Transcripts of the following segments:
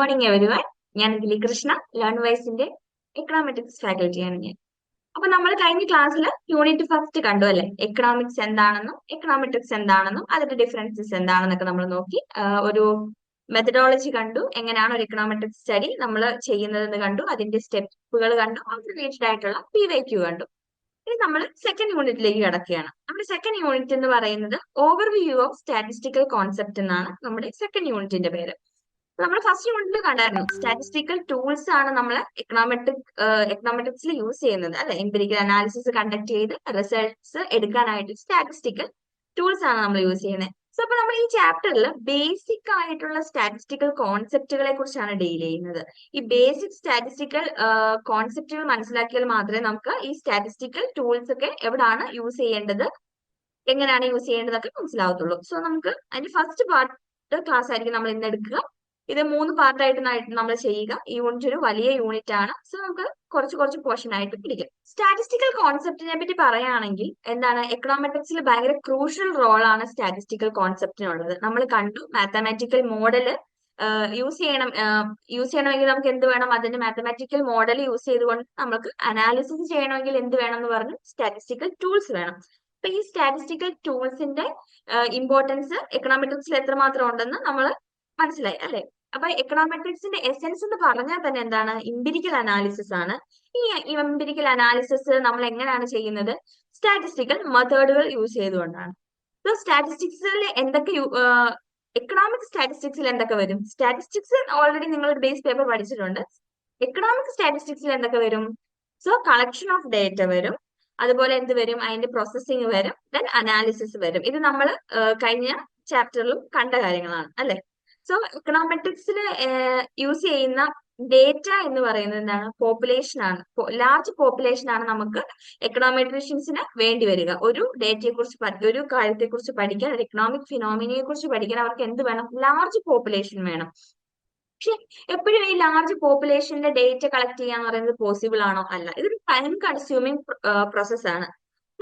Morning everyone ഞാൻ Dili Krishna learn വൈസിന്റെ econometrics ഫാക്കൽറ്റിയാണ് ഞാൻ. അപ്പൊ നമ്മൾ കഴിഞ്ഞ ക്ലാസ്സിൽ യൂണിറ്റ് ഫസ്റ്റ് കണ്ടു അല്ലെ? എക്കണോമിക്സ് എന്താണെന്നും എക്കണോമെട്രിക്സ് എന്താണെന്നും അതിന്റെ ഡിഫറൻസസ് എന്താണെന്നൊക്കെ നമ്മൾ നോക്കി. ഒരു മെത്തഡോളജി കണ്ടു. എങ്ങനെയാണ് ഒരു എക്കണോമെട്രിക് സ്റ്റഡി നമ്മൾ ചെയ്യുന്നതെന്ന് കണ്ടു. അതിന്റെ സ്റ്റെപ്പുകൾ കണ്ടു. അത് റിലേറ്റഡ് ആയിട്ടുള്ള പി വൈ ക്യൂ കണ്ടു. ഇനി നമ്മൾ സെക്കൻഡ് യൂണിറ്റിലേക്ക് കിടക്കുകയാണ്. നമ്മുടെ സെക്കൻഡ് യൂണിറ്റ് എന്ന് പറയുന്നത് ഓവർവ്യൂ ഓഫ് സ്റ്റാറ്റിസ്റ്റിക്കൽ കോൺസെപ്റ്റ് എന്നാണ് നമ്മുടെ സെക്കൻഡ് യൂണിറ്റിന്റെ പേര്. നമ്മൾ ഫസ്റ്റ് യൂണിറ്റിൽ കണ്ടായിരുന്നു. സ്റ്റാറ്റിസ്റ്റിക്കൽ ടൂൾസ് ആണ് നമ്മൾ എക്കണോമെട്രിക് എക്കണോമെട്രിക്സിൽ യൂസ് ചെയ്യുന്നത് അല്ലെ? എംപിരിക്കൽ അനാലിസിസ് കണ്ടക്ട് ചെയ്ത് റിസൾട്ട്സ് എടുക്കാനായിട്ട് സ്റ്റാറ്റിസ്റ്റിക്കൽ ടൂൾസ് ആണ് നമ്മൾ യൂസ് ചെയ്യുന്നത് സോ അപ്പൊ നമ്മൾ ഈ ചാപ്റ്ററിൽ ബേസിക് ആയിട്ടുള്ള സ്റ്റാറ്റിസ്റ്റിക്കൽ കോൺസെപ്റ്റുകളെ കുറിച്ചാണ് ഡീൽ ചെയ്യുന്നത്. ഈ ബേസിക് സ്റ്റാറ്റിസ്റ്റിക്കൽ കോൺസെപ്റ്റുകൾ മനസ്സിലാക്കിയാൽ മാത്രമേ നമുക്ക് ഈ സ്റ്റാറ്റിസ്റ്റിക്കൽ ടൂൾസ് ഒക്കെ എവിടാണ് യൂസ് ചെയ്യേണ്ടത്? എങ്ങനെയാണ് യൂസ് ചെയ്യേണ്ടതൊക്കെ മനസ്സിലാവത്തുള്ളൂ. സോ നമുക്ക് അതിന്റെ ഫസ്റ്റ് പാർട്ട് ക്ലാസ് ആയിരിക്കും നമ്മൾ ഇന്ന് എടുക്കുക. ഇത് മൂന്ന് പാർട്ടായിട്ട് നമ്മൾ ചെയ്യുക. ഈ യൂണിറ്റ് ഒരു വലിയ യൂണിറ്റ് ആണ്. സോ നമുക്ക് കുറച്ച് കുറച്ച് പോർഷൻ ആയിട്ട് പിടിക്കാം. സ്റ്റാറ്റിസ്റ്റിക്കൽ കോൺസെപ്റ്റിനെ പറ്റി പറയുകയാണെങ്കിൽ എന്താണ്? എക്കണോമെട്രിക്സിൽ ഭയങ്കര ക്രൂഷ്യൽ റോൾ ആണ് സ്റ്റാറ്റിസ്റ്റിക്കൽ കോൺസെപ്റ്റിനുള്ളത് നമ്മൾ കണ്ടു മാത്തമാറ്റിക്കൽ മോഡൽ യൂസ് ചെയ്യണം യൂസ് ചെയ്യണമെങ്കിൽ നമുക്ക് എന്ത് വേണം? അതിന്റെ മാത്തമാറ്റിക്കൽ മോഡൽ യൂസ് ചെയ്തുകൊണ്ട് നമുക്ക് അനാലിസിസ് ചെയ്യണമെങ്കിൽ എന്ത് വേണം എന്ന് പറഞ്ഞു സ്റ്റാറ്റിസ്റ്റിക്കൽ ടൂൾസ് വേണം. അപ്പൊ ഈ സ്റ്റാറ്റിസ്റ്റിക്കൽ ടൂൾസിന്റെ ഇമ്പോർട്ടൻസ് എക്കണോമെട്രിക്സിൽ എത്രമാത്രം ഉണ്ടെന്ന് നമ്മൾ മനസ്സിലായി അല്ലെ? അപ്പൊ എക്കണോമെട്രിക്സിന്റെ എസെൻസ് എന്ന് പറഞ്ഞാൽ തന്നെ എന്താണ്? ഇമ്പിരിക്കൽ അനാലിസിസ് ആണ്. ഈ ഇമ്പിരിക്കൽ അനാലിസിസ് നമ്മൾ എങ്ങനെയാണ് ചെയ്യുന്നത്? സ്റ്റാറ്റിസ്റ്റിക്കൽ മെത്തേഡുകൾ യൂസ് ചെയ്തുകൊണ്ടാണ്. സോ സ്റ്റാറ്റിസ്റ്റിക്സിൽ എന്തൊക്കെ എക്കണോമിക് സ്റ്റാറ്റിസ്റ്റിക്സിൽ എന്തൊക്കെ വരും? സ്റ്റാറ്റിസ്റ്റിക്സ് ഓൾറെഡി നിങ്ങൾ ബേസ് പേപ്പർ പഠിച്ചിട്ടുണ്ട്. എക്കണോമിക് സ്റ്റാറ്റിസ്റ്റിക്സിൽ എന്തൊക്കെ വരും? സോ കളക്ഷൻ ഓഫ് ഡേറ്റ വരും. അതുപോലെ എന്ത് വരും? അതിന്റെ പ്രോസസ്സിംഗ് വരും. ദെൻ അനാലിസിസ് വരും. ഇത് നമ്മൾ കഴിഞ്ഞ ചാപ്റ്ററിലും കണ്ട കാര്യങ്ങളാണ് അല്ലെ? സോ എക്കണോമെട്രിക്സിൽ യൂസ് ചെയ്യുന്ന ഡേറ്റ എന്ന് പറയുന്നത് എന്താണ്? പോപ്പുലേഷൻ ആണ്. ലാർജ് പോപ്പുലേഷൻ ആണ് നമുക്ക് എക്കണോമെട്രീഷ്യൻസിന് വേണ്ടി വരിക. ഒരു ഡേറ്റയെ കുറിച്ച് ഒരു കാര്യത്തെ കുറിച്ച് പഠിക്കാൻ ഒരു എക്കണോമിക് ഫിനോമിനിയെ കുറിച്ച് പഠിക്കാൻ അവർക്ക് എന്ത് വേണം? ലാർജ് പോപ്പുലേഷൻ വേണം. പക്ഷെ എപ്പോഴും ഈ ലാർജ് പോപ്പുലേഷന്റെ ഡേറ്റ കളക്ട് ചെയ്യാന്ന് പറയുന്നത് പോസിബിൾ ആണോ? അല്ല. ഇതൊരു ടൈം കൺസ്യൂമിങ് പ്രോസസ് ആണ്.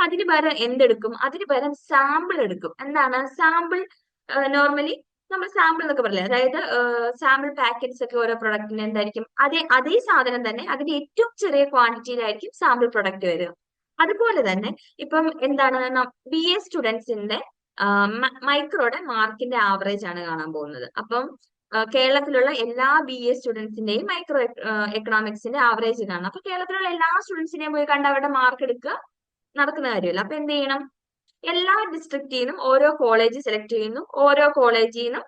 അതിന് പകരം എന്തെടുക്കും? അതിന് പകരം സാമ്പിൾ എടുക്കും. എന്താണ്? സാമ്പിൾ നോർമലി നമ്മൾ സാമ്പിൾ എന്നൊക്കെ പറയില്ലേ? അതായത് സാമ്പിൾ പാക്കറ്റ്സ് ഒക്കെ ഓരോ പ്രൊഡക്റ്റിന് എന്തായിരിക്കും? അതേ അതേ സാധനം തന്നെ അതിന്റെ ഏറ്റവും ചെറിയ ക്വാണ്ടിറ്റിയിലായിരിക്കും സാമ്പിൾ പ്രൊഡക്റ്റ് വരിക. അതുപോലെ തന്നെ ഇപ്പം എന്താണ് ബി എ സ്റ്റുഡൻസിന്റെ മൈക്രോയുടെ മാർക്കിന്റെ ആവറേജ് ആണ് കാണാൻ പോകുന്നത്. അപ്പം കേരളത്തിലുള്ള എല്ലാ ബി എ സ്റ്റുഡൻസിന്റെയും മൈക്രോ എക്കണോമിക്സിന്റെ ആവറേജ് കാണണം അപ്പൊ കേരളത്തിലുള്ള എല്ലാ സ്റ്റുഡൻസിനെയും പോയി കണ്ട് അവരുടെ മാർക്ക് എടുക്കുക നടക്കുന്ന കാര്യമല്ല. അപ്പൊ എന്ത് ചെയ്യണം? എല്ലാ ഡിസ്ട്രിക്റ്റിൽ നിന്നും ഓരോ കോളേജ് സെലക്ട് ചെയ്യുന്നു. ഓരോ കോളേജിൽ നിന്നും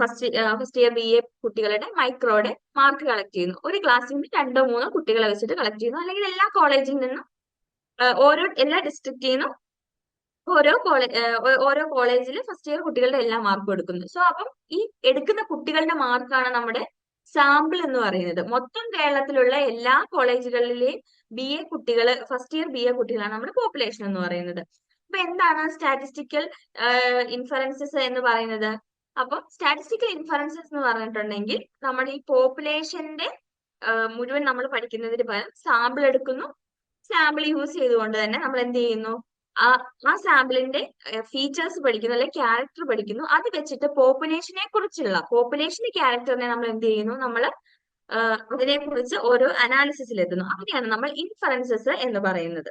first first year B A കുട്ടികളുടെ മൈക്രോയുടെ മാർക്ക് കളക്ട് ചെയ്യുന്നു. ഒരു ക്ലാസ്സിൽ നിന്ന് രണ്ടോ മൂന്നോ കുട്ടികളെ വെച്ചിട്ട് കളക്ട് ചെയ്യുന്നു. അല്ലെങ്കിൽ എല്ലാ കോളേജിൽ നിന്നും ഓരോ എല്ലാ ഡിസ്ട്രിക്റ്റിൽ നിന്നും ഓരോ കോളേജ് ഓരോ കോളേജിൽ ഫസ്റ്റ് ഇയർ കുട്ടികളുടെ എല്ലാ മാർക്കും എടുക്കുന്നു. സോ അപ്പം ഈ എടുക്കുന്ന കുട്ടികളുടെ മാർക്കാണ് നമ്മുടെ സാമ്പിൾ എന്ന് പറയുന്നത്. മൊത്തം കേരളത്തിലുള്ള എല്ലാ കോളേജുകളിലെയും ബി എ കുട്ടികൾ ഫസ്റ്റ് ഇയർ ബി എ കുട്ടികളാണ് നമ്മുടെ പോപ്പുലേഷൻ എന്ന് പറയുന്നത്. അപ്പൊ എന്താണ് സ്റ്റാറ്റിസ്റ്റിക്കൽ ഇൻഫറൻസസ് എന്ന് പറയുന്നത്? അപ്പൊ സ്റ്റാറ്റിസ്റ്റിക്കൽ ഇൻഫറൻസസ് എന്ന് പറഞ്ഞിട്ടുണ്ടെങ്കിൽ നമ്മൾ ഈ പോപ്പുലേഷന്റെ മുഴുവൻ നമ്മൾ പഠിക്കുന്നതിന് പകരം സാമ്പിൾ എടുക്കുന്നു. സാമ്പിൾ യൂസ് ചെയ്തുകൊണ്ട് തന്നെ നമ്മൾ എന്ത് ചെയ്യുന്നു? ആ ആ സാമ്പിളിന്റെ ഫീച്ചേഴ്സ് പഠിക്കുന്നു അല്ലെങ്കിൽ ക്യാരക്ടർ പഠിക്കുന്നു. അത് വെച്ചിട്ട് പോപ്പുലേഷനെ കുറിച്ചുള്ള പോപ്പുലേഷന്റെ ക്യാരക്ടറിനെ നമ്മൾ എന്ത് ചെയ്യുന്നു? നമ്മൾ അതിനെ കുറിച്ച് ഓരോ അനാലിസിസിൽ എത്തുന്നു. അങ്ങനെയാണ് നമ്മൾ ഇൻഫറൻസസ് എന്ന് പറയുന്നത്.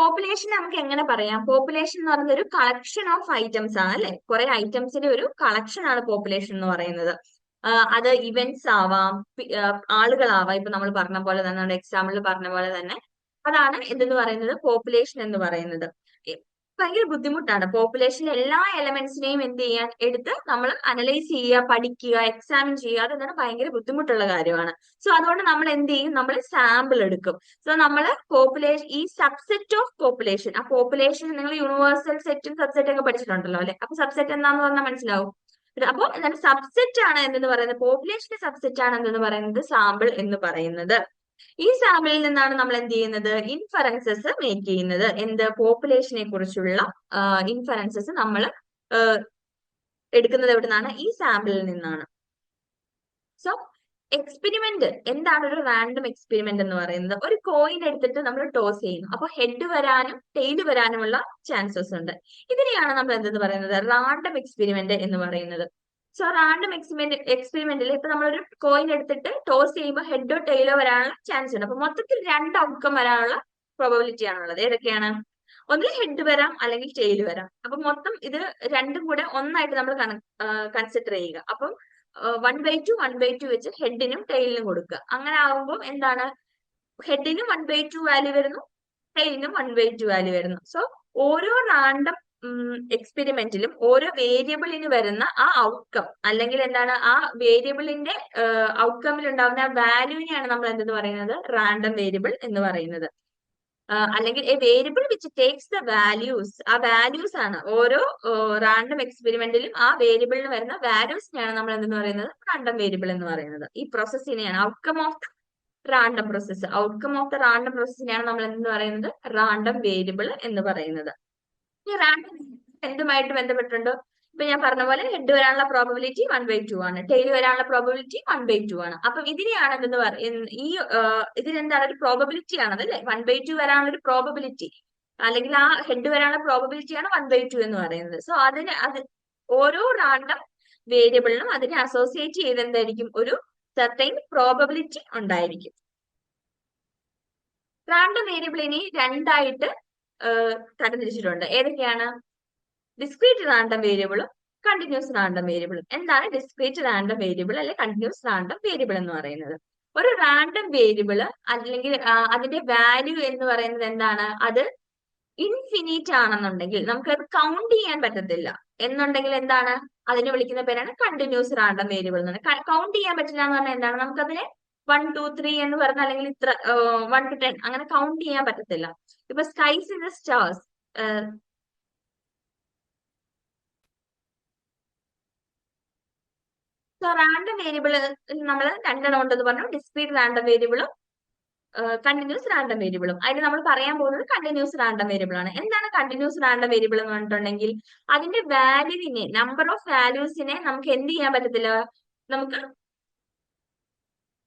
പോപ്പുലേഷൻ നമുക്ക് എങ്ങനെ പറയാം? പോപ്പുലേഷൻ എന്ന് പറയുന്നത് ഒരു കളക്ഷൻ ഓഫ് ഐറ്റംസ് ആണ് അല്ലെ? കുറെ ഐറ്റംസിന്റെ ഒരു കളക്ഷൻ ആണ് പോപ്പുലേഷൻ എന്ന് പറയുന്നത്. അത് ഇവന്റ്സ് ആവാം ആളുകളാവാം. ഇപ്പൊ നമ്മൾ പറഞ്ഞ പോലെ തന്നെ നമ്മുടെ എക്സാമ്പിളിൽ പറഞ്ഞ പോലെ തന്നെ അതാണ് എന്തെന്ന് പറയുന്നത് പോപ്പുലേഷൻ എന്ന് പറയുന്നത്. ഭയങ്കര ബുദ്ധിമുട്ടാണ്. പോപ്പുലേഷനിലെ എല്ലാ എലമെന്റ്സിനെയും എന്ത് ചെയ്യാൻ എടുത്ത് നമ്മൾ അനലൈസ് ചെയ്യുക പഠിക്കുക എക്സാമിൻ ചെയ്യുക അതെന്താണ് ഭയങ്കര ബുദ്ധിമുട്ടുള്ള കാര്യമാണ്. സോ അതുകൊണ്ട് നമ്മൾ എന്ത് ചെയ്യും? നമ്മൾ സാമ്പിൾ എടുക്കും. സോ നമ്മൾ പോപ്പുലേഷൻ ഈ സബ്സെറ്റ് ഓഫ് പോപ്പുലേഷൻ ആ പോപ്പുലേഷൻ നിങ്ങൾ യൂണിവേഴ്സൽ സെറ്റും സബ്സെറ്റും ഒക്കെ പഠിച്ചിട്ടുണ്ടല്ലോ അല്ലെ? അപ്പൊ സബ്സെറ്റ് എന്താന്ന് പറഞ്ഞാൽ മനസ്സിലാവും? അപ്പൊ എന്താണ്? സബ്സെറ്റ് ആണ് എന്തെന്ന് പറയുന്നത്? പോപ്പുലേഷന്റെ സബ്സെറ്റ് ആണ് എന്തെന്ന് പറയുന്നത്? സാമ്പിൾ എന്ന് പറയുന്നത്. ഈ സാമ്പിളിൽ നിന്നാണ് നമ്മൾ എന്ത് ചെയ്യുന്നത്? ഇൻഫറൻസസ് മേക്ക് ചെയ്യുന്നത്. എന്ത്? പോപ്പുലേഷനെ കുറിച്ചുള്ള ഇൻഫറൻസസ് നമ്മൾ എടുക്കുന്നത് എവിടെ നിന്നാണ് ഈ സാമ്പിളിൽ നിന്നാണ്. സോ എക്സ്പെരിമെന്റ് എന്താണ് ഒരു റാൻഡം എക്സ്പെരിമെന്റ് എന്ന് പറയുന്നത്? ഒരു കോയിൻ എടുത്തിട്ട് നമ്മൾ ടോസ് ചെയ്യുന്നു. അപ്പൊ ഹെഡ് വരാനും ടെയിൽ വരാനുമുള്ള ചാൻസസ് ഉണ്ട്. ഇതിനെയാണ് നമ്മൾ എന്തെന്ന് പറയുന്നത്? റാൻഡം എക്സ്പെരിമെന്റ് എന്ന് പറയുന്നത്. സോ റാൻഡം എക്സ്പെരിമെന്റ് എക്സ്പെരിമെന്റിൽ ഇപ്പൊ നമ്മളൊരു കോയിൻ എടുത്തിട്ട് ടോസ് ചെയ്യുമ്പോൾ ഹെഡോ ടെയിലോ വരാനുള്ള ചാൻസ് ഉണ്ട്. അപ്പൊ മൊത്തത്തിൽ രണ്ട് ഔട്ട്കം വരാനുള്ള പ്രോബബിലിറ്റി ആണുള്ളത്. ഏതൊക്കെയാണ്? ഒന്നിൽ ഹെഡ് വരാം അല്ലെങ്കിൽ ടെയിൽ വരാം. അപ്പൊ മൊത്തം ഇത് രണ്ടും കൂടെ ഒന്നായിട്ട് നമ്മൾ കൺസിഡർ ചെയ്യുക. അപ്പം one by two one by two വെച്ച് ഹെഡിനും ടെയിലിനും കൊടുക്കുക. അങ്ങനെ ആകുമ്പോൾ എന്താണ്? ഹെഡിനും വൺ ബൈ ടു വാല്യൂ വരുന്നു ടെയിലിനും വൺ ബൈ ടു വാല്യൂ വരുന്നു. സോ ഓരോ റാൻഡം എക്സ്പെരിമെന്റിലും ഓരോ വേരിയബിളിന് വരുന്ന ആ ഔട്ട്കം അല്ലെങ്കിൽ എന്താണ്? ആ വേരിയബിളിന്റെ ഔട്ട്കമ്മിൽ ഉണ്ടാവുന്ന വാല്യൂവിനെയാണ് നമ്മൾ എന്തെന്ന് പറയുന്നത്? റാൻഡം വേരിയബിൾ എന്ന് പറയുന്നത്. അല്ലെങ്കിൽ a variable which takes the values ആ വാല്യൂസ് ആണ് ഓരോ റാൻഡം എക്സ്പെരിമെന്റിലും ആ വേരിയബിളിന് വരുന്ന വാല്യൂസിനെയാണ് നമ്മൾ എന്തെന്ന് പറയുന്നത്? റാൻഡം വേരിയബിൾ എന്ന് പറയുന്നത്. ഈ പ്രോസസ്സിനെയാണ് outcome of random process outcome of the random പ്രോസസ്സിനെയാണ് നമ്മൾ എന്തെന്ന് പറയുന്നത്? റാൻഡം വേരിയബിൾ എന്ന് പറയുന്നത്. ഈ റാങ്ക് എന്തുമായിട്ട് ബന്ധപ്പെട്ടുണ്ട് ഇപ്പൊ ഞാൻ പറഞ്ഞ പോലെ ഹെഡ് വരാനുള്ള പ്രോബബിലിറ്റി വൺ ബൈ ടു ആണ്. ടെയിൽ വരാനുള്ള പ്രോബബിലിറ്റി വൺ ബൈ ടു ആണ്. അപ്പം ഇതിനെയാണ് എന്തെന്ന് പറയുന്നത് ഈ ഇതിനെന്താണ്? ഒരു പ്രോബബിലിറ്റി ആണത് അല്ലെ? വൺ ബൈ ടു വരാനുള്ള ഒരു പ്രോബബിലിറ്റി അല്ലെങ്കിൽ ആ ഹെഡ് വരാനുള്ള പ്രോബബിലിറ്റി ആണ് വൺ ബൈ ടു എന്ന് പറയുന്നത്. സോ അതിന് അത് ഓരോ റാൻഡം വേരിയബിളിനും അതിനെ അസോസിയേറ്റ് ചെയ്ത് എന്തായിരിക്കും? ഒരു സർട്ടൈൻ പ്രോബബിലിറ്റി ഉണ്ടായിരിക്കും. റാൻഡം വേരിയബിളിനെ രണ്ടായിട്ട് തരംതിരിച്ചിട്ടുണ്ട്. ഏതൊക്കെയാണ്? ഡിസ്ക്രീറ്റ് റാൻഡം വേരിയബിളും കണ്ടിന്യൂസ് റാൻഡം വേരിയബിളും എന്താണ് ഡിസ്ക്രീറ്റ് റാൻഡം വേരിയബിൾ അല്ലെങ്കിൽ കണ്ടിന്യൂസ് റാൻഡം വേരിയബിൾ എന്ന് പറയുന്നത്? ഒരു റാൻഡം വേരിയബിൾ അല്ലെങ്കിൽ അതിന്റെ വാല്യൂ എന്ന് പറയുന്നത് എന്താണ്? അത് ഇൻഫിനിറ്റ് ആണെന്നുണ്ടെങ്കിൽ നമുക്ക് അത് കൗണ്ട് ചെയ്യാൻ പറ്റത്തില്ല. എന്നുണ്ടെങ്കിൽ എന്താണ്? അതിനെ വിളിക്കുന്ന പേരാണ് കണ്ടിന്യൂസ് റാൻഡം വേരിയബിൾ എന്ന് കൗണ്ട് ചെയ്യാൻ പറ്റില്ല എന്ന് പറഞ്ഞാൽ എന്താണ്? നമുക്കതിനെ വൺ ടു ത്രീ എന്ന് പറഞ്ഞ അല്ലെങ്കിൽ ഇത്ര വൺ ടു ടെൻ അങ്ങനെ കൗണ്ട് ചെയ്യാൻ പറ്റത്തില്ല. ഇപ്പൊ skies in the stars random variable നമ്മൾ രണ്ടെണ്ണം ഉണ്ടെന്ന് പറഞ്ഞു. ഡിസ്ക്രീറ്റ് റാൻഡം വേരിയബിളും കണ്ടിന്യൂസ് റാൻഡം വേരിയബിളും അതിൽ നമ്മൾ പറയാൻ പോകുന്നത് കണ്ടിന്യൂസ് റാൻഡം വേരിയബിൾ ആണ്. എന്താണ് കണ്ടിന്യൂസ് റാൻഡം വേരിയബിൾ എന്ന് പറഞ്ഞിട്ടുണ്ടെങ്കിൽ അതിന്റെ വാല്യൂവിനെ നമ്പർ ഓഫ് വാല്യൂസിനെ നമുക്ക് എന്ത് ചെയ്യാൻ പറ്റത്തില്ല? നമുക്ക്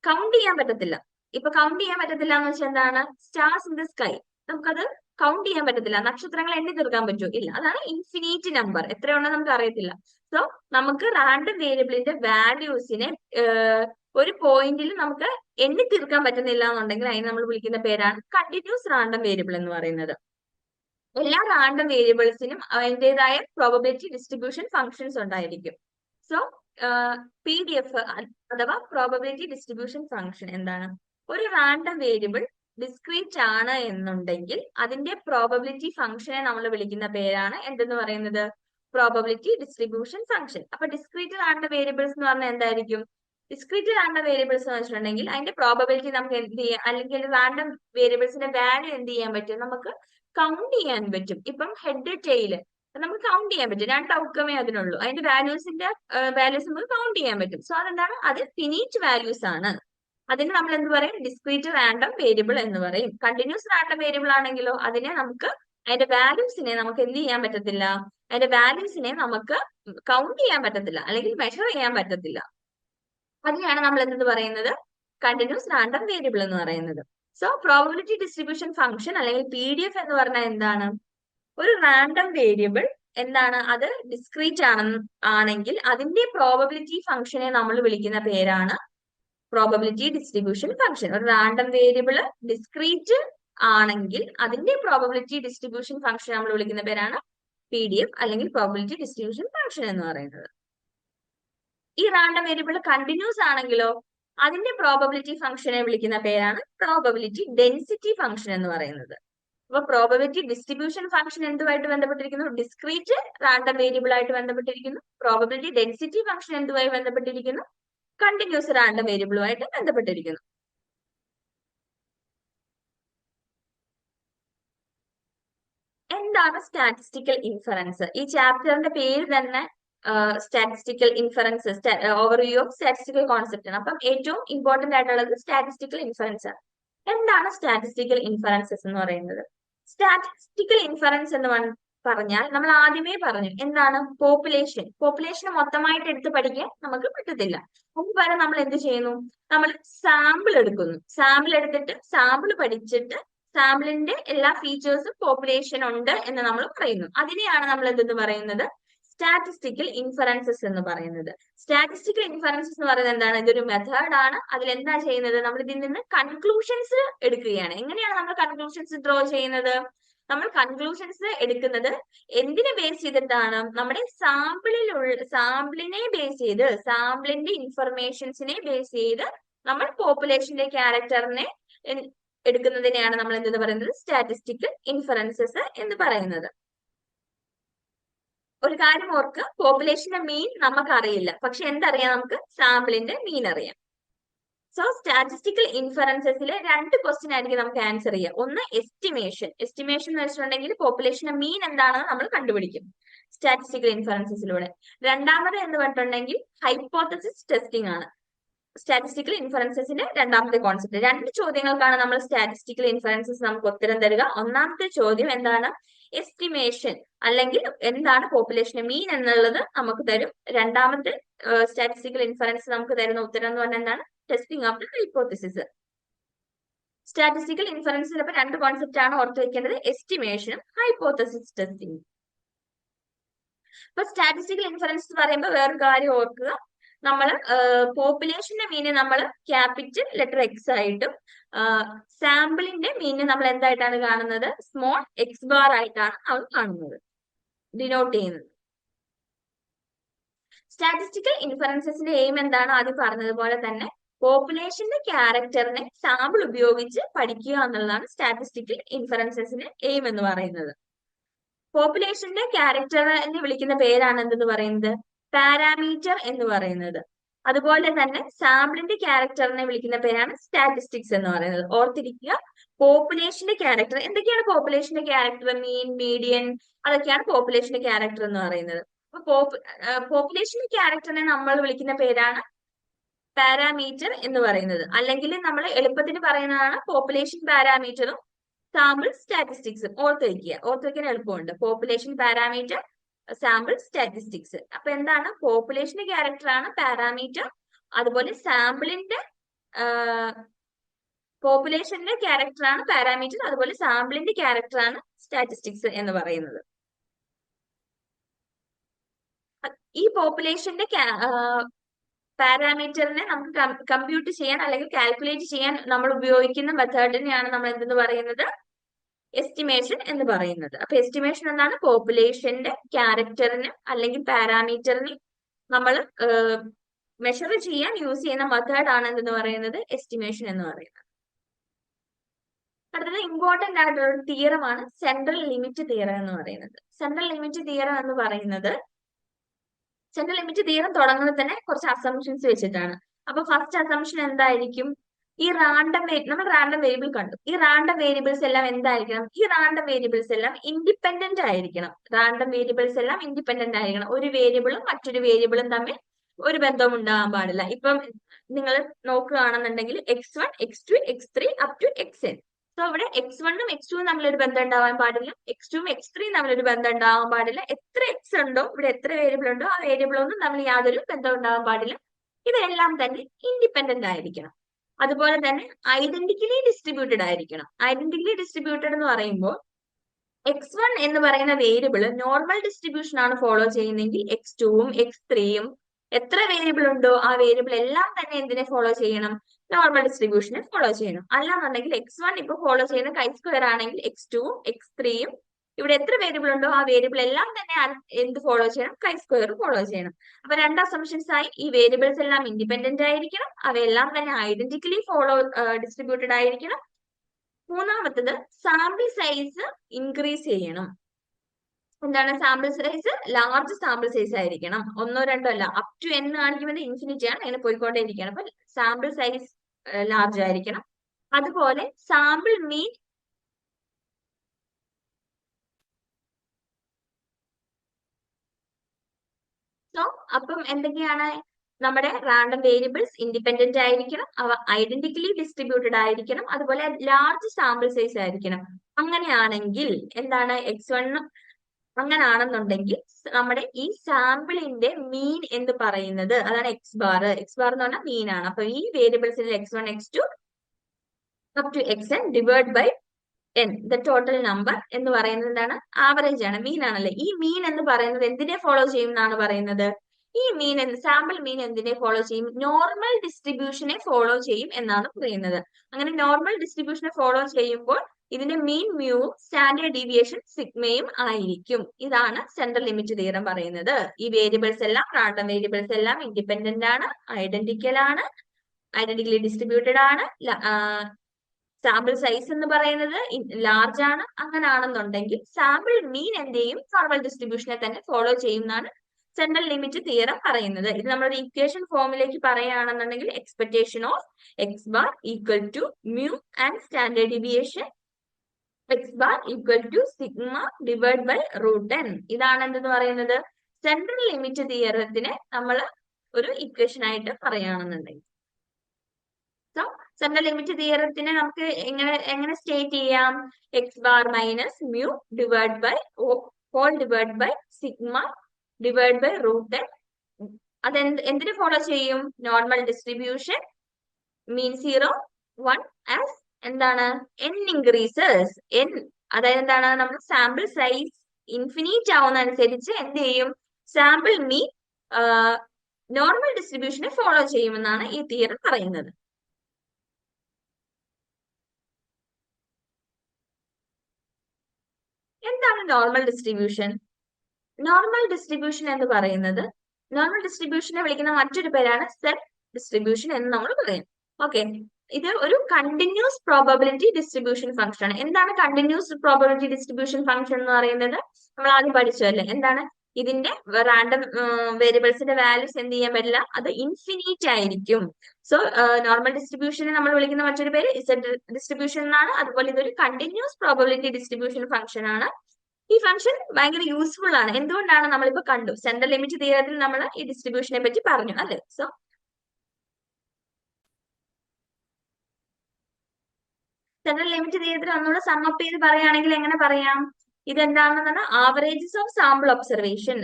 കൗണ്ട് ചെയ്യാൻ പറ്റത്തില്ല. ഇപ്പൊ കൗണ്ട് ചെയ്യാൻ പറ്റത്തില്ല എന്ന് വെച്ചാൽ എന്താണ്? സ്റ്റാർസ് ഇൻ ദ സ്കൈ നമുക്കത് കൗണ്ട് ചെയ്യാൻ പറ്റത്തില്ല. നക്ഷത്രങ്ങൾ എണ്ണി തീർക്കാൻ പറ്റുമോ? ഇല്ല. അതാണ് ഇൻഫിനിറ്റ് നമ്പർ എത്രയുണ്ടെന്ന് നമുക്ക് അറിയത്തില്ല. സോ നമുക്ക് റാൻഡം വേരിയബിളിന്റെ വാല്യൂസിനെ ഒരു പോയിന്റിൽ നമുക്ക് എണ്ണി തീർക്കാൻ പറ്റുന്നില്ല എന്നുണ്ടെങ്കിൽ അതിന് നമ്മൾ വിളിക്കുന്ന പേരാണ് കണ്ടിന്യൂസ് റാൻഡം വേരിയബിൾ എന്ന് പറയുന്നത്. എല്ലാ റാൻഡം വേരിയബിൾസിനും അതിന്റെതായ പ്രോബബിലിറ്റി ഡിസ്ട്രിബ്യൂഷൻ ഫങ്ഷൻസ് ഉണ്ടായിരിക്കും. സോ പി ഡി എഫ് അഥവാ പ്രോബബിലിറ്റി ഡിസ്ട്രിബ്യൂഷൻ ഫംഗ്ഷൻ എന്താണ്? ഒരു റാൻഡം വേരിയബിൾ ഡിസ്ക്രീറ്റ് ആണ് എന്നുണ്ടെങ്കിൽ അതിന്റെ പ്രോബബിലിറ്റി ഫംഗ്ഷനെ നമ്മൾ വിളിക്കുന്ന പേരാണ് എന്തെന്ന് പറയുന്നത്? പ്രോബബിലിറ്റി ഡിസ്ട്രിബ്യൂഷൻ ഫംഗ്ഷൻ അപ്പൊ ഡിസ്ക്രീറ്റ് റാൻഡം വേരിയബിൾസ് എന്ന് പറഞ്ഞാൽ എന്തായിരിക്കും? ഡിസ്ക്രീറ്റ് റാൻഡം വേരിയബിൾസ് എന്ന് വെച്ചിട്ടുണ്ടെങ്കിൽ അതിന്റെ പ്രോബബിലിറ്റി നമുക്ക് എന്ത് ചെയ്യാം? അല്ലെങ്കിൽ റാൻഡം വേരിയബിൾസിന്റെ വാല്യൂ എന്ത് ചെയ്യാൻ പറ്റും? നമുക്ക് കൗണ്ട് ചെയ്യാൻ പറ്റും. ഇപ്പം ഹെഡ് ടെയിൽ നമുക്ക് കൗണ്ട് ചെയ്യാൻ പറ്റും. രണ്ട് ഔട്ട്കമേ അതിനുള്ളൂ. അതിന്റെ വാല്യൂസിന്റെ വാല്യൂസ് നമുക്ക് കൗണ്ട് ചെയ്യാൻ പറ്റും. സോ അതെന്താണ്? അത് ഫിനിറ്റ് വാല്യൂസ് ആണ്. അതിന് നമ്മൾ എന്ത് പറയും? ഡിസ്ക്രീറ്റ് റാൻഡം വേരിയബിൾ എന്ന് പറയും. കണ്ടിന്യൂസ് റാൻഡം വേരിയബിൾ ആണെങ്കിലോ അതിനെ നമുക്ക് അതിന്റെ വാല്യൂസിനെ നമുക്ക് എന്ത് ചെയ്യാൻ പറ്റത്തില്ല? അതിന്റെ വാല്യൂസിനെ നമുക്ക് കൗണ്ട് ചെയ്യാൻ പറ്റത്തില്ല. അല്ലെങ്കിൽ മെഷർ ചെയ്യാൻ പറ്റത്തില്ല. അതിനെയാണ് നമ്മൾ എന്ത് പറയുന്നത്? കണ്ടിന്യൂസ് റാൻഡം വേരിയബിൾ എന്ന് പറയുന്നത്. സോ പ്രോബിലിറ്റി ഡിസ്ട്രിബ്യൂഷൻ ഫംഗ്ഷൻ അല്ലെങ്കിൽ പി ഡി എഫ് എന്ന് പറഞ്ഞാൽ എന്താണ്? ഒരു റാൻഡം വേരിയബിൾ എന്താണ്? അത് ഡിസ്ക്രീറ്റ് ആണ് ആണെങ്കിൽ അതിന്റെ പ്രോബബിലിറ്റി ഫംഗ്ഷനെ നമ്മൾ വിളിക്കുന്ന പേരാണ് പ്രോബബിലിറ്റി ഡിസ്ട്രിബ്യൂഷൻ ഫംഗ്ഷൻ ഒരു റാൻഡം വേരിയബിൾ ഡിസ്ക്രീറ്റ് ആണെങ്കിൽ അതിന്റെ പ്രോബബിലിറ്റി ഡിസ്ട്രിബ്യൂഷൻ ഫംഗ്ഷൻ നമ്മൾ വിളിക്കുന്ന പേരാണ് പി ഡി എഫ് അല്ലെങ്കിൽ പ്രോബിലിറ്റി ഡിസ്ട്രിബ്യൂഷൻ ഫംഗ്ഷൻ എന്ന് പറയുന്നത്. ഈ റാൻഡം വേരിയബിൾ കണ്ടിന്യൂസ് ആണെങ്കിലോ അതിന്റെ പ്രോബബിലിറ്റി ഫംഗ്ഷനെ വിളിക്കുന്ന പേരാണ് പ്രോബബിലിറ്റി ഡെൻസിറ്റി ഫംഗ്ഷൻ എന്ന് പറയുന്നത്. അപ്പൊ പ്രോബബിലിറ്റി ഡിസ്ട്രിബ്യൂഷൻ ഫംഗ്ഷൻ എന്തുമായിട്ട് ബന്ധപ്പെട്ടിരിക്കുന്നു? ഡിസ്ക്രീറ്റ് റാൻഡം വേരിയബിൾ ആയിട്ട് ബന്ധപ്പെട്ടിരിക്കുന്നു. പ്രോബബിലിറ്റി ഡെൻസിറ്റി ഫംഗ്ഷൻ എന്തുമായി ബന്ധപ്പെട്ടിരിക്കുന്നു? കണ്ടിന്യൂസ് റാൻഡം വേരിയബിളുമായിട്ട് ബന്ധപ്പെട്ടിരിക്കുന്നു. എന്താണ് സ്റ്റാറ്റിസ്റ്റിക്കൽ ഇൻഫറൻസ് ഈ ചാപ്റ്ററിന്റെ പേര് തന്നെ statistical inference overview of statistical concept ആണ്. അപ്പം ഏറ്റവും ഇമ്പോർട്ടന്റ് ആയിട്ടുള്ളത് സ്റ്റാറ്റിസ്റ്റിക്കൽ ഇൻഫറൻസ് ആണ്. എന്താണ് സ്റ്റാറ്റിസ്റ്റിക്കൽ ഇൻഫറൻസസ് എന്ന് പറയുന്നത്? സ്റ്റാറ്റിസ്റ്റിക്കൽ ഇൻഫറൻസ് എന്ന് പറഞ്ഞാൽ നമ്മൾ ആദ്യമേ പറഞ്ഞു എന്താണ് പോപ്പുലേഷൻ പോപ്പുലേഷൻ മൊത്തമായിട്ട് എടുത്ത് പഠിക്കാൻ നമുക്ക് പറ്റത്തില്ല. അതിന് പകരം നമ്മൾ എന്ത് ചെയ്യുന്നു? നമ്മൾ സാമ്പിൾ എടുക്കുന്നു. സാമ്പിൾ എടുത്തിട്ട് സാമ്പിൾ പഠിച്ചിട്ട് സാമ്പിളിന്റെ എല്ലാ ഫീച്ചേഴ്സും പോപ്പുലേഷൻ ഉണ്ട് എന്ന് നമ്മൾ പറയുന്നു. അതിനെയാണ് നമ്മൾ എന്തെന്ന് പറയുന്നത്? സ്റ്റാറ്റിസ്റ്റിക്കൽ ഇൻഫറൻസസ് എന്ന് പറയുന്നത്. സ്റ്റാറ്റിസ്റ്റിക്കൽ ഇൻഫറൻസസ് എന്ന് പറയുന്നത് എന്താണ്? ഇതൊരു മെത്തേഡ് ആണ്. അതിൽ എന്താ ചെയ്യുന്നത്? നമ്മൾ ഇതിൽ നിന്ന് കൺക്ലൂഷൻസ് എടുക്കുകയാണ്. എങ്ങനെയാണ് നമ്മൾ കൺക്ലൂഷൻസ് ഡ്രോ ചെയ്യുന്നത്? നമ്മൾ കൺക്ലൂഷൻസ് എടുക്കുന്നത് എന്തിനെ ബേസ് ചെയ്തിട്ടാണ്? നമ്മുടെ സാമ്പിളിലുള്ള സാമ്പിളിനെ ബേസ് ചെയ്ത് സാമ്പിളിന്റെ ഇൻഫർമേഷൻസിനെ ബേസ് ചെയ്ത് നമ്മൾ പോപ്പുലേഷന്റെ ക്യാരക്ടറിനെ എടുക്കുന്നതിനെയാണ് നമ്മൾ എന്തെന്ന് പറയുന്നത്? സ്റ്റാറ്റിസ്റ്റിക്കൽ ഇൻഫറൻസസ് എന്ന് പറയുന്നത്. ഒരു കാര്യം ഓർക്ക്. പോപ്പുലേഷന്റെ മീൻ നമുക്ക് അറിയില്ല പക്ഷെ എന്തറിയാം നമുക്ക്? സാമ്പിളിന്റെ മീൻ അറിയാം. സോ സ്റ്റാറ്റിസ്റ്റിക്കൽ ഇൻഫറൻസസിൽ രണ്ട് ക്വസ്റ്റ്യൻ ആയിരിക്കും നമുക്ക് ആൻസർ ചെയ്യുക ഒന്ന് എസ്റ്റിമേഷൻ എസ്റ്റിമേഷൻ എന്ന് വെച്ചിട്ടുണ്ടെങ്കിൽ പോപ്പുലേഷന്റെ മീൻ എന്താണെന്ന് നമ്മൾ കണ്ടുപിടിക്കും. സ്റ്റാറ്റിസ്റ്റിക്കൽ ഇൻഫറൻസസിലൂടെ രണ്ടാമത് എന്ന് പറഞ്ഞിട്ടുണ്ടെങ്കിൽ ഹൈപ്പോത്തസിസ് ടെസ്റ്റിംഗ് ആണ്. സ്റ്റാറ്റിസ്റ്റിക്കൽ ഇൻഫറൻസസിന്റെ രണ്ടാമത്തെ കോൺസെപ്റ്റ് രണ്ട് ചോദ്യങ്ങൾക്കാണ് നമ്മൾ സ്റ്റാറ്റിസ്റ്റിക്കൽ ഇൻഫറൻസസ് നമുക്ക് ഉത്തരം തരിക. ഒന്നാമത്തെ ചോദ്യം എന്താണ്? എസ്റ്റിമേഷൻ അല്ലെങ്കിൽ എന്താണ് പോപ്പുലേഷൻ മീൻ എന്നുള്ളത് നമുക്ക് തരും. രണ്ടാമത്തെ സ്റ്റാറ്റിസ്റ്റിക്കൽ ഇൻഫറൻസ് നമുക്ക് തരുന്ന ഉത്തരം എന്ന് പറഞ്ഞാൽ എന്താണ്? Testing of the hypothesis statistical ഇൻഫറൻസിൽ ഇപ്പൊ രണ്ട് കോൺസെപ്റ്റ് ആണ് ഓർത്ത് വെക്കേണ്ടത്. എസ്റ്റിമേഷനും ഹൈപ്പോത്തസിസ് ടെസ്റ്റിംഗ് ഇപ്പൊ സ്റ്റാറ്റിസ്റ്റിക്കൽ ഇൻഫറൻസ് പറയുമ്പോൾ വേറൊരു കാര്യം ഓർക്കുക. നമ്മൾ പോപ്പുലേഷന്റെ മീന് നമ്മൾ ക്യാപിറ്റൽ ലെറ്റർ എക്സ് ആയിട്ടും സാമ്പിളിന്റെ മീന് നമ്മൾ എന്തായിട്ടാണ് കാണുന്നത്? സ്മോൾ എക്സ് ബാർ ആയിട്ടാണ് അവർ കാണുന്നത്. ഡിനോട്ട് ചെയ്യുന്നത്. സ്റ്റാറ്റിസ്റ്റിക്കൽ ഇൻഫറൻസസിന്റെ എയിം എന്താണ്? ആദ്യം പറഞ്ഞതുപോലെ തന്നെ പോപ്പുലേഷന്റെ ക്യാരക്ടറിനെ സാമ്പിൾ ഉപയോഗിച്ച് പഠിക്കുക എന്നുള്ളതാണ് സ്റ്റാറ്റിസ്റ്റിക്കൽ ഇൻഫറൻസസിന്റെ എയിം എന്ന് പറയുന്നത്. പോപ്പുലേഷന്റെ ക്യാരക്ടറിനെ വിളിക്കുന്ന പേരാണ് എന്തെന്ന് പറയുന്നത്? പാരാമീറ്റർ എന്ന് പറയുന്നത്. അതുപോലെ തന്നെ സാമ്പിളിന്റെ ക്യാരക്ടറിനെ വിളിക്കുന്ന പേരാണ് സ്റ്റാറ്റിസ്റ്റിക്സ് എന്ന് പറയുന്നത്. ഓർത്തിരിക്കുക പോപ്പുലേഷന്റെ ക്യാരക്ടർ എന്തൊക്കെയാണ് പോപ്പുലേഷന്റെ ക്യാരക്ടർ മീൻ മീഡിയൻ അതൊക്കെയാണ് പോപ്പുലേഷന്റെ ക്യാരക്ടർ എന്ന് പറയുന്നത്. അപ്പൊ പോപ്പുലേഷന്റെ ക്യാരക്ടറിനെ നമ്മൾ വിളിക്കുന്ന പേരാണ് പാരാമീറ്റർ എന്ന് പറയുന്നത്. അല്ലെങ്കിൽ നമ്മൾ എളുപ്പത്തിന് പറയുന്നതാണ് പോപ്പുലേഷൻ പാരാമീറ്ററും സാമ്പിൾ സ്റ്റാറ്റിസ്റ്റിക്സും ഓർത്ത് വയ്ക്കുക ഓർത്ത് വയ്ക്കാൻ എളുപ്പമുണ്ട്. പോപ്പുലേഷൻ പാരാമീറ്റർ സാമ്പിൾ സ്റ്റാറ്റിസ്റ്റിക്സ് അപ്പൊ എന്താണ്? പോപ്പുലേഷന്റെ ക്യാരക്ടർ ആണ് പാരാമീറ്റർ അതുപോലെ സാമ്പിളിന്റെ പോപ്പുലേഷന്റെ ക്യാരക്ടർ ആണ് പാരാമീറ്റർ അതുപോലെ സാമ്പിളിന്റെ ക്യാരക്ടർ ആണ് സ്റ്റാറ്റിസ്റ്റിക്സ് എന്ന് പറയുന്നത്. ഈ പോപ്പുലേഷന്റെ പാരാമീറ്ററിനെ നമുക്ക് കമ്പ്യൂട്ട് ചെയ്യാൻ അല്ലെങ്കിൽ കാൽക്കുലേറ്റ് ചെയ്യാൻ നമ്മൾ ഉപയോഗിക്കുന്ന മെത്തേഡിനെയാണ് നമ്മൾ എന്തെന്ന് പറയുന്നത്? എസ്റ്റിമേഷൻ എന്ന് പറയുന്നത്. അപ്പൊ എസ്റ്റിമേഷൻ എന്താണ്? പോപ്പുലേഷന്റെ ക്യാരക്ടറിന് അല്ലെങ്കിൽ പാരാമീറ്ററിന് നമ്മൾ മെഷർ ചെയ്യാൻ യൂസ് ചെയ്യുന്ന മെത്തേഡ് ആണ് എന്തെന്ന് പറയുന്നത്? എസ്റ്റിമേഷൻ എന്ന് പറയുന്നത്. അടുത്തത് ഇമ്പോർട്ടന്റ് ആയിട്ടുള്ള ഒരു തിയറമാണ് സെൻട്രൽ ലിമിറ്റ് തിയറം എന്ന് പറയുന്നത്. സെൻട്രൽ ലിമിറ്റ് തിയറം എന്ന് പറയുന്നത് സെൻട്രൽ ലിമിറ്റ് തിയറം തുടങ്ങുന്നത് തന്നെ കുറച്ച് അസംഷൻസ് വെച്ചിട്ടാണ്. അപ്പൊ ഫസ്റ്റ് അസംഷൻ എന്തായിരിക്കും? ഈ റാൻഡം നമ്മൾ റാൻഡം വേരിയബിൾ കണ്ടു. ഈ റാൻഡം വേരിയബിൾസ് എല്ലാം എന്തായിരിക്കണം? ഈ റാൻഡം വേരിയബിൾസ് എല്ലാം ഇൻഡിപെൻഡന്റ് ആയിരിക്കണം. റാൻഡം വേരിയബിൾസ് എല്ലാം ഇൻഡിപെൻഡന്റ് ആയിരിക്കണം. ഒരു വേരിയബിളും മറ്റൊരു വേരിയബിളും തമ്മിൽ ഒരു ബന്ധവും ഉണ്ടാകാൻ പാടില്ല. ഇപ്പം നിങ്ങൾ നോക്കുകയാണെന്നുണ്ടെങ്കിൽ X one X two X three up to X N so ഇവിടെ എക്സ് വണ്ണും എക്സ് ടുവും തമ്മിലൊരു ബന്ധം ഉണ്ടാവാൻ പാടില്ല. എക്സ് ടുവും എക്സ് ത്രീയും തമ്മിലൊരു ബന്ധം ഉണ്ടാവാൻ പാടില്ല. എത്ര എക്സ് ഉണ്ടോ ഇവിടെ എത്ര വേരിയബിൾ ഉണ്ടോ ആ വേരിയബിൾ ഒന്നും തമ്മിൽ യാതൊരു ബന്ധം ഉണ്ടാവാൻ പാടില്ല. ഇവയെല്ലാം തന്നെ ഇൻഡിപെൻഡന്റ് ആയിരിക്കണം. അതുപോലെ തന്നെ ഐഡന്റിക്കലി ഡിസ്ട്രിബ്യൂട്ടഡ് ആയിരിക്കണം. ഐഡന്റിക്കലി ഡിസ്ട്രിബ്യൂട്ടഡ് എന്ന് പറയുമ്പോൾ എക്സ് വൺ എന്ന് പറയുന്ന വേരിയബിൾ നോർമൽ ഡിസ്ട്രിബ്യൂഷൻ ആണ് ഫോളോ ചെയ്യുന്നതെങ്കിൽ എക്സ് ടുവും എക്സ് ത്രീയും എത്ര വേരിയബിൾ ഉണ്ടോ ആ വേരിയബിൾ എല്ലാം തന്നെ എന്തിനെ ഫോളോ ചെയ്യണം? നോർമൽ ഡിസ്ട്രിബ്യൂഷനെ ഫോളോ ചെയ്യണം. അല്ലാന്നുണ്ടെങ്കിൽ എക്സ് വൺ ഇപ്പൊ ഫോളോ ചെയ്യുന്ന കൈ സ്ക്വയർ ആണെങ്കിൽ എക്സ് ടുവും എക്സ് ത്രീയും ഇവിടെ എത്ര വേരിയബിൾ ഉണ്ടോ ആ വേരിയബിൾ എല്ലാം തന്നെ എന്ത് ഫോളോ ചെയ്യണം? കൈ സ്ക്വയർ ഫോളോ ചെയ്യണം. അപ്പൊ രണ്ട് അസംഷൻസ് ആയി ഈ വേരിയബിൾസ് എല്ലാം ഇൻഡിപെൻഡന്റ് ആയിരിക്കണം. അവയെല്ലാം തന്നെ ഐഡന്റിക്കലി ഫോളോ ഡിസ്ട്രിബ്യൂട്ടഡ് ആയിരിക്കണം. മൂന്നാമത്തത് സാമ്പിൾ സൈസ് ഇൻക്രീസ് ചെയ്യണം. എന്താണ് sample size large sample size ആയിരിക്കണം. ഒന്നോ രണ്ടോ അല്ല അപ് ടു എൻ കാണിക്കുമ്പോൾ ഇൻഫിനിറ്റി ആണ്. അങ്ങനെ പോയിക്കൊണ്ടേയിരിക്കണം. അപ്പൊ സാമ്പിൾ സൈസ് ലാർജ് ആയിരിക്കണം. അതുപോലെ സാമ്പിൾ മീൻ സോ അപ്പം എന്തൊക്കെയാണ് നമ്മുടെ റാൻഡം വേരിയബിൾസ് ഇൻഡിപെൻഡന്റ് ആയിരിക്കണം. അവ ഐഡന്റിക്കലി ഡിസ്ട്രിബ്യൂട്ടഡ് ആയിരിക്കണം. അതുപോലെ ലാർജ് സാമ്പിൾ സൈസ് ആയിരിക്കണം. അങ്ങനെയാണെങ്കിൽ എന്താണ് എക്സ് വണ്ണും അങ്ങനാണെന്നുണ്ടെങ്കിൽ നമ്മുടെ ഈ സാമ്പിളിന്റെ മീൻ എന്ന് പറയുന്നത്? അതാണ് എക്സ് ബാർ എക്സ് ബാർ എന്ന് പറഞ്ഞാൽ മീൻ ആണ്. അപ്പൊ ഈ വേരിയബിൾസിൽ X one X two up to X N divide by N the total number എന്ന് പറയുന്നത് എന്താണ്? ആവറേജ് ആണ് മീൻ ആണല്ലേ? ഈ മീൻ എന്ന് പറയുന്നത് എന്തിനെ ഫോളോ ചെയ്യും എന്നാണ് പറയുന്നത്? ഈ മീൻ സാമ്പിൾ മീൻ എന്തിനെ ഫോളോ ചെയ്യും? നോർമൽ ഡിസ്ട്രിബ്യൂഷനെ ഫോളോ ചെയ്യും എന്നാണ് പറയുന്നത്. അങ്ങനെ നോർമൽ ഡിസ്ട്രിബ്യൂഷനെ ഫോളോ ചെയ്യുമ്പോൾ ഇതിന്റെ മീൻ മ്യൂ സ്റ്റാൻഡേർഡ് ഡീവിയേഷൻ സിഗ്മയും ആയിരിക്കും. ഇതാണ് സെൻട്രൽ ലിമിറ്റ് തീരം പറയുന്നത്. ഈ വേരിയബിൾസ് എല്ലാം റാണ്ടം വേരിയബിൾസ് എല്ലാം ഇൻഡിപെൻഡന്റ് ആണ് ഐഡന്റിക്കൽ ആണ് ഐഡന്റിക്കലി ഡിസ്ട്രിബ്യൂട്ടഡ് ആണ് സാമ്പിൾ സൈസ് എന്ന് പറയുന്നത് ലാർജ് ആണ് അങ്ങനെ ആണെന്നുണ്ടെങ്കിൽ സാമ്പിൾ മീൻ എന്റെയും നോർമൽ ഡിസ്ട്രിബ്യൂഷനെ തന്നെ ഫോളോ ചെയ്യുന്നതാണ് സെൻട്രൽ ലിമിറ്റ് തിയറം പറയുന്നത്. ഇത് നമ്മളൊരു ഇക്വേഷൻ ഫോമിലേക്ക് പറയുകയാണെന്നുണ്ടെങ്കിൽ expectation of X bar equal to mu and standard deviation X bar equal to sigma divide by root N ഇതാണ് എന്തെന്ന് പറയുന്നത്? സെൻട്രൽ ലിമിറ്റ് തിയറത്തിനെ നമ്മൾ ഒരു ഇക്വേഷൻ ആയിട്ട് പറയുകയാണെന്നുണ്ടെങ്കിൽ. സോ സെൻട്രൽ ലിമിറ്റ് തിയറത്തിനെ നമുക്ക് എങ്ങനെ എങ്ങനെ സ്റ്റേറ്റ് ചെയ്യാം? X bar minus mu divide by whole divide by sigma divide by root അത് എന്ത് എന്തിനു ഫോളോ ചെയ്യും? Normal distribution mean zero one as എന്താണ്? എൻ ഇൻക്രീസസ് എൻ അതായത് എന്താണ്? നമ്മൾ സാമ്പിൾ സൈസ് ഇൻഫിനിറ്റ് ആവുന്ന അനുസരിച്ച് എന്ത് ചെയ്യും? സാമ്പിൾ മീൻ നോർമൽ ഡിസ്ട്രിബ്യൂഷനെ ഫോളോ ചെയ്യുമെന്നാണ് ഈ തിയറി പറയുന്നത്. എന്താണ് നോർമൽ ഡിസ്ട്രിബ്യൂഷൻ നോർമൽ ഡിസ്ട്രിബ്യൂഷൻ എന്ന് പറയുന്നത് നോർമൽ ഡിസ്ട്രിബ്യൂഷനെ വിളിക്കുന്ന മറ്റൊരു പേരാണ് സെറ്റ് ഡിസ്ട്രിബ്യൂഷൻ എന്ന് നമ്മൾ പറയും ഓക്കെ ഇത് ഒരു കണ്ടിന്യൂസ് പ്രോബബിലിറ്റി ഡിസ്ട്രിബ്യൂഷൻ ഫംഗ്ഷൻ ആണ്. എന്താണ് കണ്ടിന്യൂസ് പ്രോബബിലിറ്റി ഡിസ്ട്രിബ്യൂഷൻ ഫംഗ്ഷൻ എന്ന് പറയുന്നത്? നമ്മൾ ആദ്യം പഠിച്ചതല്ലേ? എന്താണ് ഇതിന്റെ റാൻഡം വേരിയബിൾസിന്റെ വാല്യൂസ് എന്ത് ചെയ്യാൻ പറ്റില്ല. അത് ഇൻഫിനിറ്റ് ആയിരിക്കും. സോ നോർമൽ ഡിസ്ട്രിബ്യൂഷനെ നമ്മൾ വിളിക്കുന്ന മറ്റൊരു പേര് ഇസഡ് ഡിസ്ട്രിബ്യൂഷൻ എന്നാണ്. അതുപോലെ ഇതൊരു കണ്ടിന്യൂസ് പ്രോബബിലിറ്റി ഡിസ്ട്രിബ്യൂഷൻ ഫംഗ്ഷൻ ആണ്. ഈ ഫംഗ്ഷൻ ഭയങ്കര യൂസ്ഫുൾ ആണ്. എന്തുകൊണ്ടാണ് നമ്മളിപ്പോ കണ്ടു? സെൻട്രൽ ലിമിറ്റ് തിയറത്തിൽ നമ്മൾ ഈ ഡിസ്ട്രിബ്യൂഷനെ പറ്റി പറഞ്ഞു അല്ലെ? സോ സെൻട്രൽ ലിമിറ്റ് തിയറത്തിൽ ഒന്നുകൂടെ സമ്മപ്പ് ചെയ്ത് പറയുകയാണെങ്കിൽ എങ്ങനെ പറയാം? ഇതെന്താണെന്ന് പറഞ്ഞാൽ averages of sample observation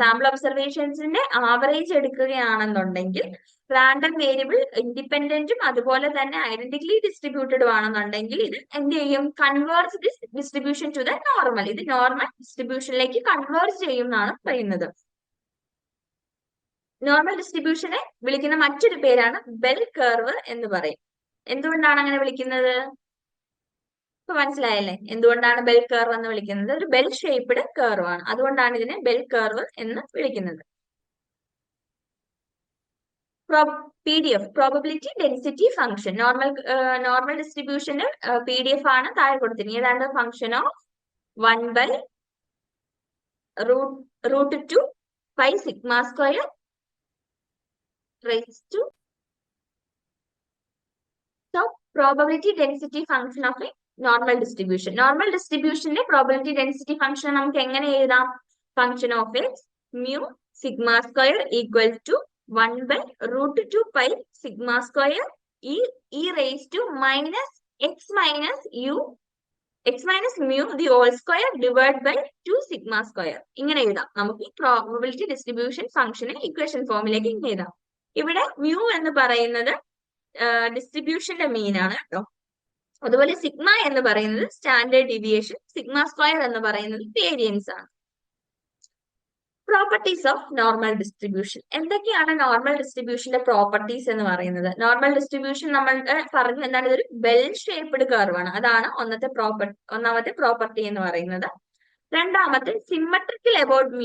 sample ഒബ്സർവേഷൻസിന്റെ average എടുക്കുകയാണെന്നുണ്ടെങ്കിൽ റാൻഡം വേരിയബിൾ ഇൻഡിപെൻഡന്റും അതുപോലെ തന്നെ ഐഡന്റിക്കലി ഡിസ്ട്രിബ്യൂട്ടഡും ആണെന്നുണ്ടെങ്കിൽ ഇത് എന്ത് ചെയ്യും? Converges this distribution to the normal ഇത് നോർമൽ ഡിസ്ട്രിബ്യൂഷനിലേക്ക് കൺവേർസ് ചെയ്യും എന്നാണ് പറയുന്നത്. നോർമൽ ഡിസ്ട്രിബ്യൂഷനെ വിളിക്കുന്ന മറ്റൊരു പേരാണ് ബെൽ കർവ് എന്ന് പറയും. എന്തുകൊണ്ടാണ് അങ്ങനെ വിളിക്കുന്നത്? ഇപ്പൊ മനസ്സിലായല്ലേ? എന്തുകൊണ്ടാണ് ബെൽ കർവ് എന്ന് വിളിക്കുന്നത്? ഒരു ബെൽ ഷേപ്പ്ഡ് കർവ് ആണ്. അതുകൊണ്ടാണ് ഇതിനെ ബെൽ കർവ് എന്ന് വിളിക്കുന്നത്. P D F probability density function normal normal ഡിസ്ട്രിബ്യൂഷന് P D F ആണ് താഴെ കൊടുത്തിരിക്കുന്നത്. ഏതാണ്ട് function of one by root two five sigma square two so probability density function of a normal distribution normal ഡിസ്ട്രിബ്യൂഷന്റെ probability density function നമുക്ക് എങ്ങനെ എഴുതാം? Function of X mu sigma square equal to one by root two pi sigma square e e raise to minus X minus mu X minus mu the whole square divide by two sigma square ഇങ്ങനെ എഴുതാം. നമുക്ക് ഈ probability distribution ഫംഗ്ഷനെ equation ഫോമിലേക്ക് ഇങ്ങനെ എഴുതാം. ഇവിടെ mu എന്ന് പറയുന്നത് ഡിസ്ട്രിബ്യൂഷന്റെ മീൻ ആണ് കേട്ടോ അതുപോലെ സിഗ്മ എന്ന് പറയുന്നത് സ്റ്റാൻഡേർഡ് ഡീവിയേഷൻ സിഗ്മ സ്ക്വയർ എന്ന് പറയുന്നത് വേരിയൻസ് ആണ്. പ്രോപ്പർട്ടീസ് ഓഫ് നോർമൽ ഡിസ്ട്രിബ്യൂഷൻ എന്തൊക്കെയാണ് നോർമൽ ഡിസ്ട്രിബ്യൂഷന്റെ പ്രോപ്പർട്ടീസ് എന്ന് പറയുന്നത്? നോർമൽ ഡിസ്ട്രിബ്യൂഷൻ നമ്മൾ പറഞ്ഞു എന്താണ്? ഇതൊരു ബെൽ ഷേപ്ഡ് കർവ് ആണ്. അതാണ് ഒന്നത്തെ പ്രോപ്പർട്ടി ഒന്നാമത്തെ പ്രോപ്പർട്ടി എന്ന് പറയുന്നത്. രണ്ടാമത്തെ സിമ്മട്രിക്കൽ അബൌട്ട്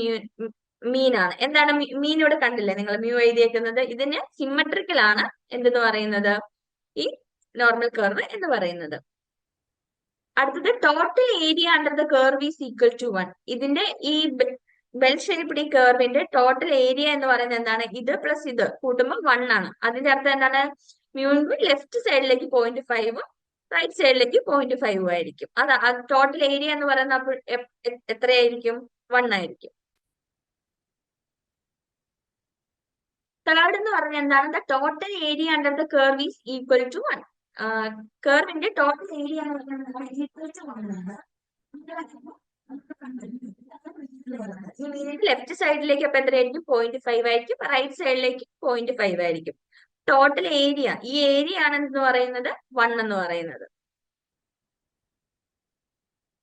മീൻ ആണ്. എന്താണ് മീൻ ഇവിടെ കണ്ടില്ലേ? നിങ്ങൾ മ്യൂ എഴുതിയേക്കുന്നത്? ഇതിന് സിമ്മട്രിക്കൽ ആണ് എന്തെന്ന് പറയുന്നത്? ഈ നോർമൽ കർവ് എന്ന് പറയുന്നത്. അടുത്തത് total area under the curve is equal to one ഇതിന്റെ ഈ ബെൽ ഷേപ്ഡ് ഈ കർവിന്റെ ടോട്ടൽ ഏരിയ എന്ന് പറയുന്നത് എന്താണ്? ഇത് പ്ലസ് ഇത് കൂട്ടുമ്പോൾ വൺ ആണ്. അതിന്റെ അർത്ഥം എന്താണ്? മ്യൂണിന്റെ ലെഫ്റ്റ് സൈഡിലേക്ക് പോയിന്റ് ഫൈവും റൈറ്റ് സൈഡിലേക്ക് പോയിന്റ് ഫൈവും ആയിരിക്കും. അത് ടോട്ടൽ ഏരിയ എന്ന് പറയുന്ന അപ്പോൾ എത്രയായിരിക്കും? വൺ ആയിരിക്കും. തേർഡ് എന്ന് പറഞ്ഞാൽ എന്താണ്? The total area under the curve is equal to one കർവിന്റെ ടോട്ടൽ ഏരിയ എന്ന് പറയുന്നത് ഈക്വൽ ടു വൺ ആണ്. ലെഫ്റ്റ് സൈഡിലേക്ക് അപ്പൊ എത്രയായിരിക്കും പോയിന്റ് ഫൈവ് ആയിരിക്കും. റൈറ്റ് സൈഡിലേക്ക് പോയിന്റ് ഫൈവ് ആയിരിക്കും. ടോട്ടൽ ഏരിയ ഈ ഏരിയ ആണ് എന്ന് പറയുന്നത് വൺ എന്ന് പറയുന്നത്.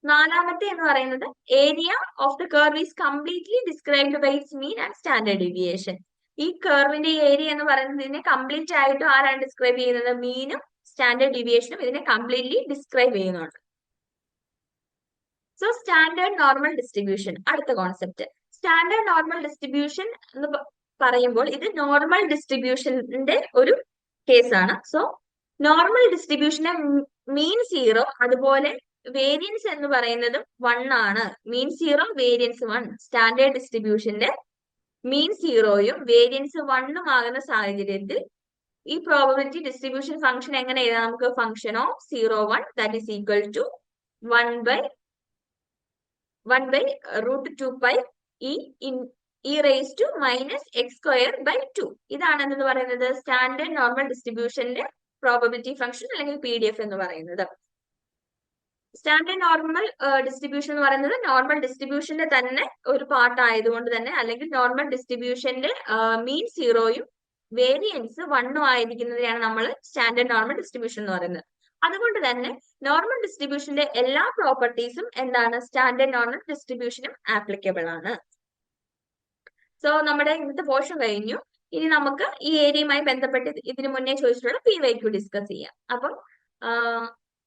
നാലാമത്തെ എന്ന് പറയുന്നത് area of the curve is completely described by its mean and standard deviation ഈ കർവിന്റെ ഏരിയ എന്ന് പറയുന്നത് കംപ്ലീറ്റ് ആയിട്ടും ആരാണ് ഡിസ്ക്രൈബ് ചെയ്യുന്നത്? മീനും സ്റ്റാൻഡേർഡ് ഡീവിയേഷനും ഇതിനെ കംപ്ലീറ്റ്ലി ഡിസ്ക്രൈബ് ചെയ്യുന്നുണ്ട്. സോ സ്റ്റാൻഡേർഡ് നോർമൽ ഡിസ്ട്രിബ്യൂഷൻ അടുത്ത കോൺസെപ്റ്റ് സ്റ്റാൻഡേർഡ് നോർമൽ ഡിസ്ട്രിബ്യൂഷൻ എന്ന് പറയുമ്പോൾ ഇത് നോർമൽ ഡിസ്ട്രിബ്യൂഷന്റെ ഒരു കേസാണ് സോ നോർമൽ ഡിസ്ട്രിബ്യൂഷനെ മീൻ സീറോ അതുപോലെ വേരിയൻസ് എന്ന് പറയുന്നത് വൺ ആണ്. Mean zero variance one standard ഡിസ്ട്രിബ്യൂഷന്റെ mean സീറോയും വേരിയൻസ് വണ്ണും ആകുന്ന സാഹചര്യത്തിൽ ഈ പ്രോബബിലിറ്റി ഡിസ്ട്രിബ്യൂഷൻ ഫംഗ്ഷൻ എങ്ങനെ എഴുതാം? നമുക്ക് function of zero one that is equal to one by one by root two pi in e raise to minus x square by two ഇതാണ് എന്ന് പറയുന്നത്? സ്റ്റാൻഡേർഡ് നോർമൽ ഡിസ്ട്രിബ്യൂഷന്റെ പ്രോബബിലിറ്റി ഫംഗ്ഷൻ അല്ലെങ്കിൽ P D F എന്ന് പറയുന്നത്. Standard normal distribution എന്ന് പറയുന്നത് normal ഡിസ്ട്രിബ്യൂഷന്റെ തന്നെ ഒരു പാർട്ട് ആയതുകൊണ്ട് തന്നെ അല്ലെങ്കിൽ നോർമൽ ഡിസ്ട്രിബ്യൂഷന്റെ മീൻ സീറോയും വേരിയൻസ് വണ്ണും ആയിരിക്കുന്നതിനാണ് നമ്മൾ സ്റ്റാൻഡേർഡ് നോർമൽ ഡിസ്ട്രിബ്യൂഷൻ എന്ന് പറയുന്നത്. അതുകൊണ്ട് തന്നെ നോർമൽ ഡിസ്ട്രിബ്യൂഷന്റെ എല്ലാ പ്രോപ്പർട്ടീസും എന്താണ്? സ്റ്റാൻഡേർഡ് നോർമൽ ഡിസ്ട്രിബ്യൂഷനും ആപ്ലിക്കബിൾ ആണ്. സോ നമ്മുടെ ഇന്നത്തെ പോർഷൻ കഴിഞ്ഞു. ഇനി നമുക്ക് ഈ ഏരിയയുമായി ബന്ധപ്പെട്ട് ഇത് ഇതിനു മുന്നേ ചോദിച്ചിട്ടുള്ള പി വൈ ക്യു ഡിസ്കസ് ചെയ്യാം. അപ്പം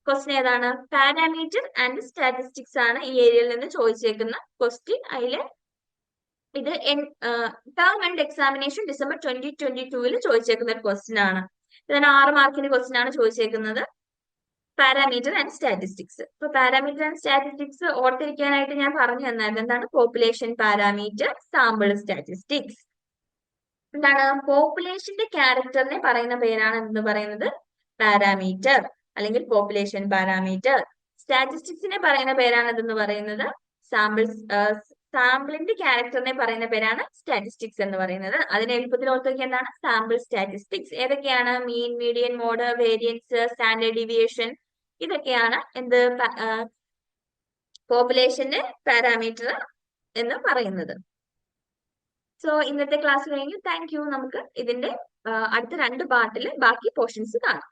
ക്വസ്റ്റ്യൻ ഏതാണ്? പാരാമീറ്റർ ആൻഡ് സ്റ്റാറ്റിസ്റ്റിക്സ് ആണ് ഈ ഏരിയയിൽ നിന്ന് ചോദിച്ചേക്കുന്ന ക്വസ്റ്റ്യൻ അതിൽ ഇത് term and examination December twenty twenty ടൂവിൽ ചോദിച്ചേക്കുന്ന ഒരു ക്വസ്റ്റ്യൻ ആണ്. ഇതാണ് ആറ് മാർക്കിന്റെ ക്വസ്റ്റ്യൻ ആണ് ചോദിച്ചേക്കുന്നത്. പാരാമീറ്റർ ആൻഡ് സ്റ്റാറ്റിസ്റ്റിക്സ് ഇപ്പൊ പാരാമീറ്റർ ആൻഡ് സ്റ്റാറ്റിസ്റ്റിക്സ് ഓർത്തിരിക്കാനായിട്ട് ഞാൻ പറഞ്ഞു തന്നായിരുന്നു. എന്താണ്? പോപ്പുലേഷൻ പാരാമീറ്റർ സാമ്പിൾ സ്റ്റാറ്റിസ്റ്റിക്സ് എന്താണ്? പോപ്പുലേഷന്റെ ക്യാരക്ടറിനെ പറയുന്ന പേരാണ് എന്ന് പറയുന്നത്? പാരാമീറ്റർ അല്ലെങ്കിൽ പോപ്പുലേഷൻ പാരാമീറ്റർ സ്റ്റാറ്റിസ്റ്റിക്സിനെ പറയുന്ന പേരാണ് എന്ന് പറയുന്നത്? സാമ്പിൾ സാമ്പിളിന്റെ ക്യാരക്ടറിനെ പറയുന്ന പേരാണ് സ്റ്റാറ്റിസ്റ്റിക്സ് എന്ന് പറയുന്നത്. അതിന് എളുപ്പത്തിൽ ഓർത്തൊക്കെ എന്താണ്? സാമ്പിൾ സ്റ്റാറ്റിസ്റ്റിക്സ് ഏതൊക്കെയാണ്? Mean median mode variance standard deviation ഇതൊക്കെയാണ് എന്ത് പോപ്പുലേഷന്റെ പാരാമീറ്റർ എന്ന് പറയുന്നത്. സോ ഇന്നത്തെ ക്ലാസ് കഴിഞ്ഞു. താങ്ക് യു നമുക്ക് ഇതിന്റെ അടുത്ത രണ്ട് പാർട്ടിൽ ബാക്കി പോർഷൻസ് കാണാം.